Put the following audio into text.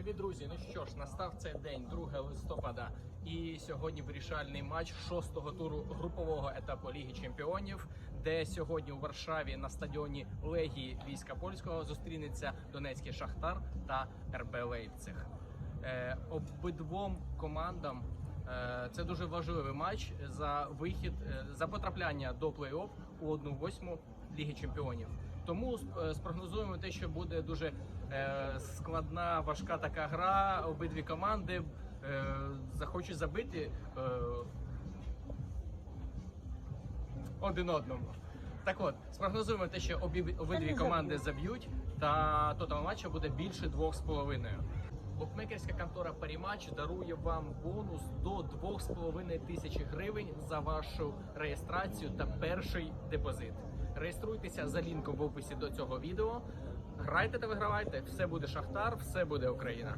Привіт, друзі! Ну що ж, настав цей день, 2 листопада, і сьогодні вирішальний матч шостого туру групового етапу Ліги Чемпіонів, де сьогодні у Варшаві на стадіоні Легії війська польського зустрінеться Донецький Шахтар та РБ Лейпциг. Е, обидвом командам е, це дуже важливий матч за вихід е, за потрапляння до плей-офф у 1-8 Ліги Чемпіонів. Тому е, спрогнозуємо те, що буде дуже е, складна, важка така гра. Обидві команди е, захочуть забити один одному. Так от, спрогнозуємо те, що обидві команди заб'ють, та тотал матчу буде більше 2,5. Букмекерська контора Парімач дарує вам бонус до 2,5 тисячі гривень за вашу реєстрацію та перший депозит. Реєструйтеся за лінком в описі до цього відео. Грайте та вигравайте. Все буде Шахтар, все буде Україна.